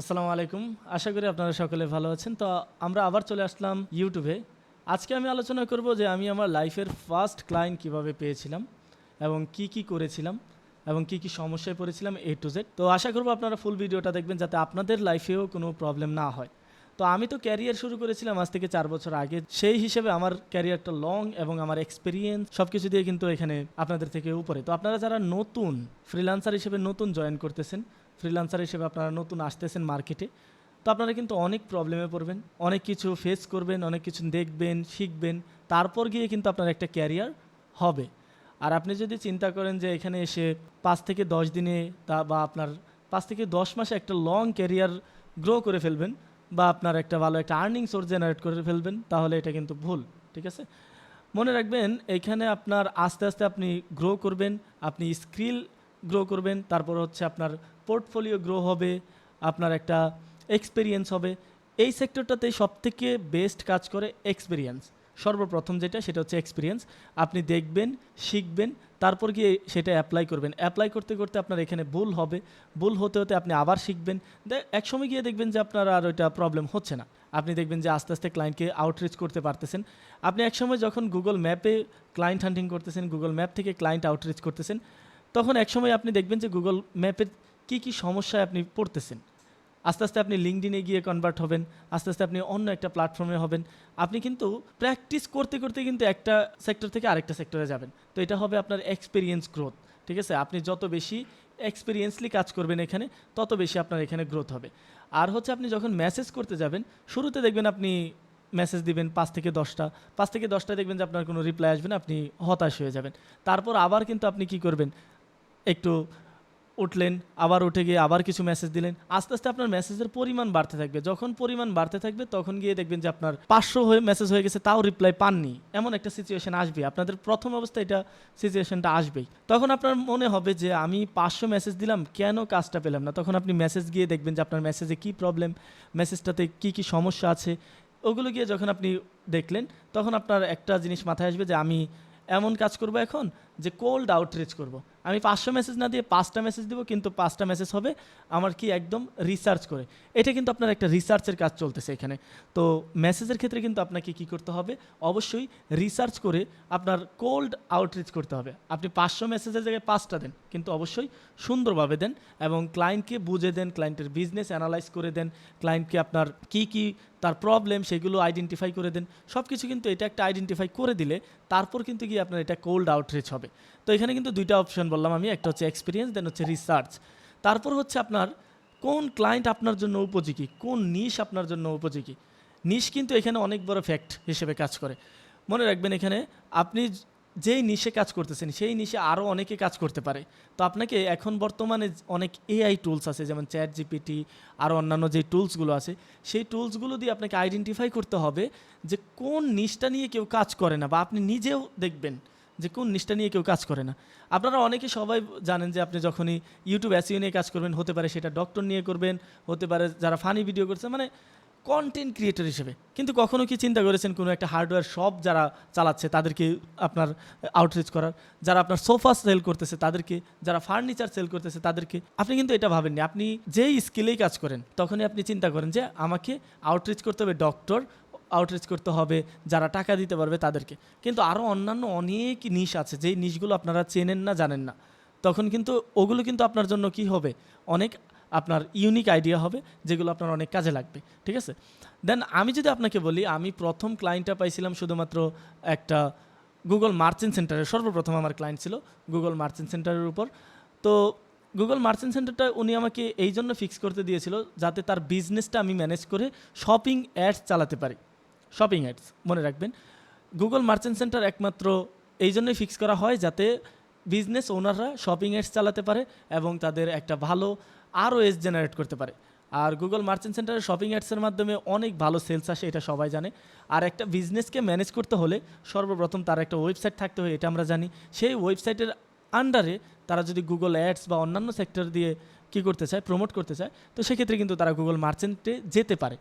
আসসালামু আলাইকুম। আশা করি আপনারা সকলে ভালো আছেন। তো আমরা আবার চলে আসলাম ইউটিউবে আজকে আমি আলোচনা করব যে আমি আমার লাইফের ফার্স্ট ক্লায়েন্ট কীভাবে পেয়েছিলাম এবং কি কি করেছিলাম এবং কি কি সমস্যায় পড়েছিলাম এ টু জেড তো আশা করব আপনারা ফুল ভিডিওটা দেখবেন যাতে আপনাদের লাইফেও কোনো প্রবলেম না হয়। তো আমি তো ক্যারিয়ার শুরু করেছিলাম আজ থেকে চার বছর আগে। সেই হিসেবে আমার ক্যারিয়ারটা লং এবং আমার এক্সপিরিয়েন্স সব কিছু দিয়ে কিন্তু এখানে আপনাদের থেকে উপরে। তো আপনারা যারা নতুন ফ্রিলান্সার হিসেবে নতুন জয়েন করতেছেন ফ্রিলান্সার হিসেবে আপনারা নতুন আসতেছেন মার্কেটে তো আপনারা কিন্তু অনেক প্রবলেমে পড়বেন, অনেক কিছু ফেস করবেন, অনেক কিছু দেখবেন, শিখবেন, তারপর গিয়ে কিন্তু আপনার একটা ক্যারিয়ার হবে। আর আপনি যদি চিন্তা করেন যে এখানে এসে পাঁচ থেকে দশ দিনে তা বা আপনার পাঁচ থেকে দশ মাসে একটা লং ক্যারিয়ার গ্রো করে ফেলবেন বা আপনার একটা ভালো একটা আর্নিং সোর্স জেনারেট করে ফেলবেন, তাহলে এটা কিন্তু ভুল, ঠিক আছে? মনে রাখবেন এইখানে আপনার আস্তে আস্তে আপনি গ্রো করবেন, আপনি স্কিল গ্রো করবেন, তারপর হচ্ছে আপনার পোর্টফোলিও গ্রো হবে, আপনার একটা এক্সপিরিয়েন্স হবে। এই সেক্টরটাতে সব থেকে বেস্ট কাজ করে এক্সপিরিয়েন্স সর্বপ্রথম যেটা, সেটা হচ্ছে এক্সপিরিয়েন্স আপনি দেখবেন, শিখবেন, তারপর গিয়ে সেটা অ্যাপ্লাই করবেন। অ্যাপ্লাই করতে করতে আপনার এখানে ভুল হবে। ভুল হতে হতে আপনি আবার শিখবেন। একসময় গিয়ে দেখবেন যে আপনার আর ওইটা প্রবলেম হচ্ছে না। আপনি দেখবেন যে আস্তে আস্তে ক্লায়েন্টকে আউটরিচ করতে পারতেছেন। আপনি একসময় যখন গুগল ম্যাপে ক্লায়েন্ট হান্টিং করতেছেন গুগল ম্যাপ থেকে ক্লায়েন্ট আউটরিচ করতেছেন তখন একসময় আপনি দেখবেন যে গুগল ম্যাপের কী কী সমস্যায় আপনি পড়তেছেন। আস্তে আস্তে আপনি লিঙ্কডিনে গিয়ে কনভার্ট হবেন, আস্তে আস্তে আপনি অন্য একটা প্ল্যাটফর্মে হবেন। আপনি কিন্তু প্র্যাকটিস করতে করতে কিন্তু একটা সেক্টর থেকে আরেকটা সেক্টরে যাবেন। তো এটা হবে আপনার এক্সপিরিয়েন্স গ্রোথ ঠিক আছে? আপনি যত বেশি এক্সপিরিয়েন্সলি কাজ করবেন এখানে, তত বেশি আপনার এখানে গ্রোথ হবে। আর হচ্ছে আপনি যখন মেসেজ করতে যাবেন, শুরুতে দেখবেন আপনি মেসেজ দিবেন পাঁচ থেকে দশটা। পাঁচ থেকে দশটা দেখবেন যে আপনার কোনো রিপ্লাই আসবে না, আপনি হতাশ হয়ে যাবেন। তারপর আবার কিন্তু আপনি কি করবেন? একটু উঠলেন, আবার উঠে গিয়ে আবার কিছু মেসেজ দিলেন। আস্তে আস্তে আপনার মেসেজের পরিমাণ বাড়তে থাকবে। যখন পরিমাণ বাড়তে থাকবে, তখন গিয়ে দেখবেন যে আপনার পাঁচশো হয়ে মেসেজ হয়ে গেছে, তাও রিপ্লাই পাননি। এমন একটা সিচুয়েশন আসবে। আপনাদের প্রথম অবস্থায় এটা সিচুয়েশনটা আসবেই। তখন আপনার মনে হবে যে, আমি পাঁচশো মেসেজ দিলাম, কেন কাজটা পেলাম না? তখন আপনি মেসেজ গিয়ে দেখবেন যে, আপনার মেসেজে কী প্রবলেম মেসেজটাতে কী কী সমস্যা আছে? ওগুলো গিয়ে যখন আপনি দেখলেন, তখন আপনার একটা জিনিস মাথায় আসবে যে, আমি এমন কাজ করব এখন যে কোল্ড আউটরিচ করব। আমি পাঁচশো মেসেজ না দিয়ে পাঁচটা মেসেজ দিব, কিন্তু পাঁচটা মেসেজ হবে, আমার কি একদম রিসার্চ করে। এটা কিন্তু আপনার একটা রিসার্চের কাজ চলতেছে এখানে। তো মেসেজের ক্ষেত্রে কিন্তু আপনাকে কি করতে হবে? অবশ্যই রিসার্চ করে আপনার কোল্ড আউটরিচ করতে হবে। আপনি পাঁচশো মেসেজের জায়গায় পাঁচটা দেন, কিন্তু অবশ্যই সুন্দরভাবে দেন এবং ক্লায়েন্টকে বুঝে দেন ক্লায়েন্টের বিজনেস অ্যানালাইজ করে দেন ক্লায়েন্টকে আপনার কি কি তার প্রবলেম সেগুলো আইডেন্টিফাই করে দেন। সব কিছু কিন্তু এটা একটা আইডেন্টিফাই করে দিলে তারপর কিন্তু গিয়ে আপনার এটা কোল্ড আউটরিচ হবে। তো এখানে কিন্তু দুইটা অপশন বললাম আমি, একটা হচ্ছে এক্সপিরিয়েন্স দেন হচ্ছে রিসার্চ তারপর হচ্ছে আপনার কোন ক্লায়েন্ট আপনার জন্য উপযোগী, কোন নিশ আপনার জন্য উপযোগী? নিশ কিন্তু এখানে অনেক বড় ফ্যাক্ট হিসেবে কাজ করে। মনে রাখবেন এখানে আপনি যেই নিশে কাজ করতেছেন, সেই নিশে আরও অনেকে কাজ করতে পারে। তো আপনাকে এখন বর্তমানে অনেক এআই টুলস আছে, যেমন চ্যাট জিপিটি আরও অন্যান্য যে টুলসগুলো আছে, সেই টুলসগুলো দিয়ে আপনাকে আইডেন্টিফাই করতে হবে যে কোন নিশটা নিয়ে কেউ কাজ করে না, বা আপনি নিজেও দেখবেন যে কোন নিষ্ঠা নিয়ে কেউ কাজ করে না। আপনারা অনেকে সবাই জানেন যে আপনি যখনই ইউটিউব অ্যাসিও নিয়ে কাজ করবেন, হতে পারে সেটা ডক্টর নিয়ে করবেন, হতে পারে যারা ফানি ভিডিও করছে মানে কন্টেন্ট ক্রিয়েটর হিসেবে। কিন্তু কখনো কি চিন্তা করেছেন কোনো একটা হার্ডওয়্যার শপ যারা চালাচ্ছে, তাদেরকে আপনার আউটরিচ করার? যারা আপনার সোফা সেল করতেছে, তাদেরকে, যারা ফার্নিচার সেল করতেছে, তাদেরকে। আপনি কিন্তু এটা ভাবেননি। আপনি যেই স্কিলেই কাজ করেন, তখনই আপনি চিন্তা করেন যে আমাকে আউটরিচ করতে হবে ডক্টর আউটরিচ করতে হবে, যারা টাকা দিতে পারবে তাদেরকে। কিন্তু আরও অন্যান্য অনেক নিশ আছে, যেই নিশগুলো আপনারা চেনেন না, জানেন না। তখন কিন্তু ওগুলো কিন্তু আপনার জন্য কি হবে? অনেক আপনার ইউনিক আইডিয়া হবে, যেগুলো আপনার অনেক কাজে লাগবে, ঠিক আছে? দেন আমি যদি আপনাকে বলি, আমি প্রথম ক্লায়েন্টটা পাইছিলাম শুধুমাত্র একটা গুগল মার্চেন্ট সেন্টারে সর্বপ্রথম আমার ক্লায়েন্ট ছিল গুগল মার্চেন্ট সেন্টারের উপর। তো গুগল মার্চেন্ট সেন্টারটা উনি আমাকে এই জন্য ফিক্স করতে দিয়েছিল, যাতে তার বিজনেসটা আমি ম্যানেজ করে শপিং অ্যাডস চালাতে পারি। শপিং অ্যাডস মনে রাখবেন। গুগল মার্চেন্ট সেন্টার একমাত্র এই জন্যই ফিক্স করা হয় যাতে বিজনেস ওনাররা শপিং অ্যাডস চালাতে পারে এবং তাদের একটা ভালো আরও এস জেনারেট করতে পারে। আর গুগল মার্চেন্ট সেন্টারের শপিং অ্যাডসের মাধ্যমে অনেক ভালো সেলস আসে, এটা সবাই জানে। আর একটা বিজনেসকে ম্যানেজ করতে হলে সর্বপ্রথম তার একটা ওয়েবসাইট থাকতে হয়, এটা আমরা জানি। সেই ওয়েবসাইটের আন্ডারে তারা যদি গুগল অ্যাডস বা অন্যান্য সেক্টর দিয়ে কী করতে চায় প্রমোট করতে চায়, তো সেক্ষেত্রে কিন্তু তারা গুগল মার্চেন্টে যেতে পারে।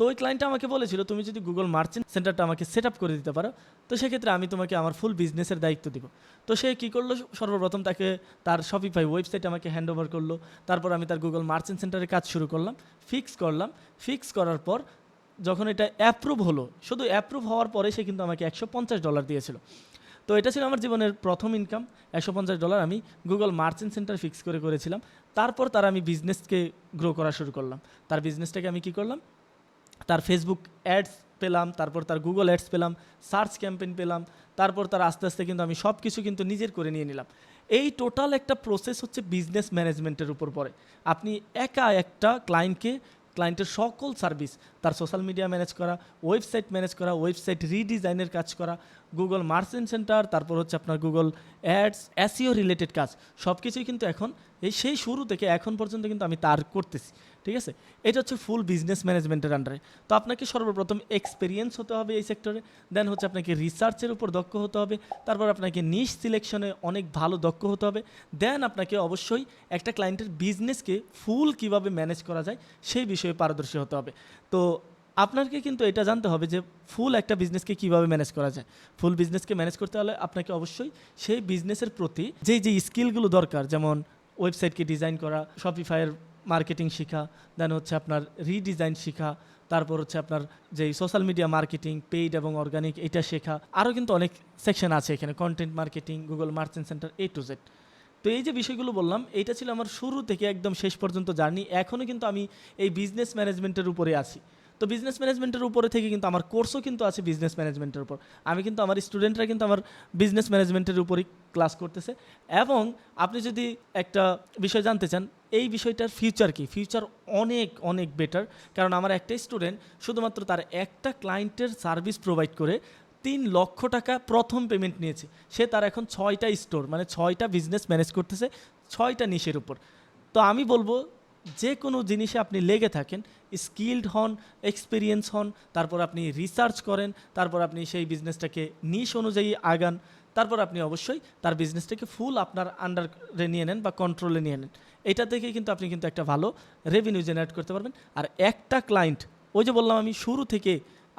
তো ওই ক্লায়েন্টটা আমাকে বলেছিল, তুমি যদি গুগল মার্চেন্ট সেন্টারটা আমাকে সেট আপ করে দিতে পারো, তো সেক্ষেত্রে আমি তোমাকে আমার ফুল বিজনেসের দায়িত্ব দিব। তো সে কী করল? সর্বপ্রথম তাকে তার শপিফাই ওয়েবসাইট আমাকে হ্যান্ড ওভার করল। তারপর আমি তার গুগল মার্চেন্ট সেন্টারে কাজ শুরু করলাম ফিক্স করলাম। ফিক্স করার পর যখন এটা অ্যাপ্রুভ হলো, শুধু অ্যাপ্রুভ হওয়ার পরে সে কিন্তু আমাকে একশো পঞ্চাশ ডলার দিয়েছিল। তো এটা ছিল আমার জীবনের প্রথম ইনকাম একশো পঞ্চাশ ডলার আমি গুগল মার্চেন্ট সেন্টার ফিক্স করে করেছিলাম। তারপর তার আমি বিজনেসকে গ্রো করা শুরু করলাম। তার বিজনেসটাকে আমি কি করলাম? তার ফেসবুক অ্যাডস পেলাম, তারপর তার গুগল অ্যাডস পেলাম সার্চ ক্যাম্পেইন পেলাম, তারপর তার আস্তে আস্তে কিন্তু আমি সব কিছু কিন্তু নিজের করে নিয়ে নিলাম। এই টোটাল একটা প্রসেস হচ্ছে বিজনেস ম্যানেজমেন্টের উপর পড়ে। আপনি একা একটা ক্লায়েন্টকে ক্লায়েন্টের সকল সার্ভিস তার সোশ্যাল মিডিয়া ম্যানেজ করা ওয়েবসাইট ম্যানেজ করা ওয়েবসাইট রিডিজাইনের কাজ করা গুগল মার্চেন্ট সেন্টার তারপর হচ্ছে আপনার গুগল অ্যাডস অ্যাসিও রিলেটেড কাজ সব কিছুই কিন্তু এখন, এই সেই শুরু থেকে এখন পর্যন্ত কিন্তু আমি তার করতেছি। ঠিক আছে? এটা হচ্ছে ফুল বিজনেস ম্যানেজমেন্টের আন্ডারে তো আপনাকে সর্বপ্রথম এক্সপিরিয়েন্স হতে হবে এই সেক্টরে দেন হচ্ছে আপনাকে রিসার্চের উপর দক্ষ হতে হবে। তারপর আপনাকে নিশ সিলেকশনে অনেক ভালো দক্ষ হতে হবে। দেন আপনাকে অবশ্যই একটা ক্লায়েন্টের বিজনেসকে ফুল কীভাবে ম্যানেজ করা যায় সেই বিষয়ে পারদর্শী হতে হবে। তো আপনাকে কিন্তু এটা জানতে হবে যে ফুল একটা বিজনেসকে কীভাবে ম্যানেজ করা যায়। ফুল বিজনেসকে ম্যানেজ করতে হলে আপনাকে অবশ্যই সেই বিজনেসের প্রতি যেই যে স্কিলগুলো দরকার, যেমন ওয়েবসাইটকে ডিজাইন করা শপিফাইয়ের মার্কেটিং শেখা দেন হচ্ছে আপনার রিডিজাইন শেখা, তারপর হচ্ছে আপনার যেই সোশ্যাল মিডিয়া মার্কেটিং পেইড এবং অর্গানিক এটা শেখা। আরও কিন্তু অনেক সেকশন আছে এখানে content marketing Google merchant centre A to Z তো এই যে বিষয়গুলো বললাম, এইটা ছিল আমার শুরু থেকে একদম শেষ পর্যন্ত জার্নি, এখনও কিন্তু আমি এই বিজনেস ম্যানেজমেন্টের উপরে আছি। তো বিজনেস ম্যানেজমেন্টের উপরে থেকে কিন্তু আমার কোর্সও কিন্তু আছে বিজনেস ম্যানেজমেন্টের উপর। আমি কিন্তু আমার স্টুডেন্টরা কিন্তু আমার বিজনেস ম্যানেজমেন্টের উপরই ক্লাস করতেছে। এবং আপনি যদি একটা বিষয় জানতে চান এই বিষয়টার ফিউচার কি? ফিউচার অনেক অনেক বেটার কারণ আমার একটা স্টুডেন্ট শুধুমাত্র তার একটা ক্লায়েন্টের সার্ভিস প্রোভাইড করে তিন লক্ষ টাকা প্রথম পেমেন্ট নিয়েছে। সে তার এখন ছয়টা স্টোর মানে ছয়টা বিজনেস ম্যানেজ করতেছে, ছয়টা নিশের উপর। তো আমি বলব যে কোনো জিনিসে আপনি লেগে থাকেন স্কিল্ড হন এক্সপিরিয়েন্স হন, তারপর আপনি রিসার্চ করেন, তারপর আপনি সেই বিজনেসটাকে নিশ অনুযায়ী আগান। তারপর আপনি অবশ্যই তার বিজনেসটাকে ফুল আপনার আন্ডারে নিয়ে নেন বা কন্ট্রোলে নিয়ে নেন। এটা থেকে কিন্তু আপনি কিন্তু একটা ভালো রেভিনিউ জেনারেট করতে পারবেন। আর একটা ক্লায়েন্ট ওই যে বললাম আমি শুরু থেকে,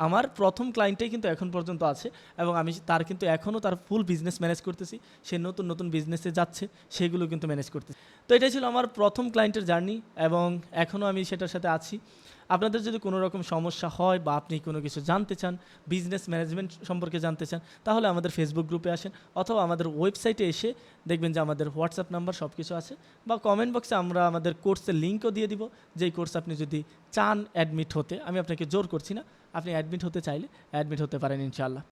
আমার প্রথম ক্লায়েন্টটাই কিন্তু এখন পর্যন্ত আছে এবং আমি তার কিন্তু এখনও তার ফুল বিজনেস ম্যানেজ করতেছি। সে নতুন নতুন বিজনেসে যাচ্ছে, সেগুলো কিন্তু ম্যানেজ করতেছি। তো এটাই ছিল আমার প্রথম ক্লায়েন্টের জার্নি এবং এখনও আমি সেটার সাথে আছি। আপনাদের যদি কোনো রকম সমস্যা হয় বা আপনি কোনো কিছু জানতে চান বিজনেস ম্যানেজমেন্ট সম্পর্কে জানতে চান, তাহলে আমাদের ফেসবুক গ্রুপে আসেন অথবা আমাদের ওয়েবসাইটে এসে দেখবেন যে আমাদের হোয়াটসঅ্যাপ নাম্বার সব কিছু আছে বা কমেন্ট বক্সে আমরা আমাদের কোর্সের লিঙ্কও দিয়ে দিব। যেই কোর্স আপনি যদি চান অ্যাডমিট হতে, আমি আপনাকে জোর করছি না, আপনি অ্যাডমিট হতে চাইলে অ্যাডমিট হতে পারেন ইনশাআল্লাহ।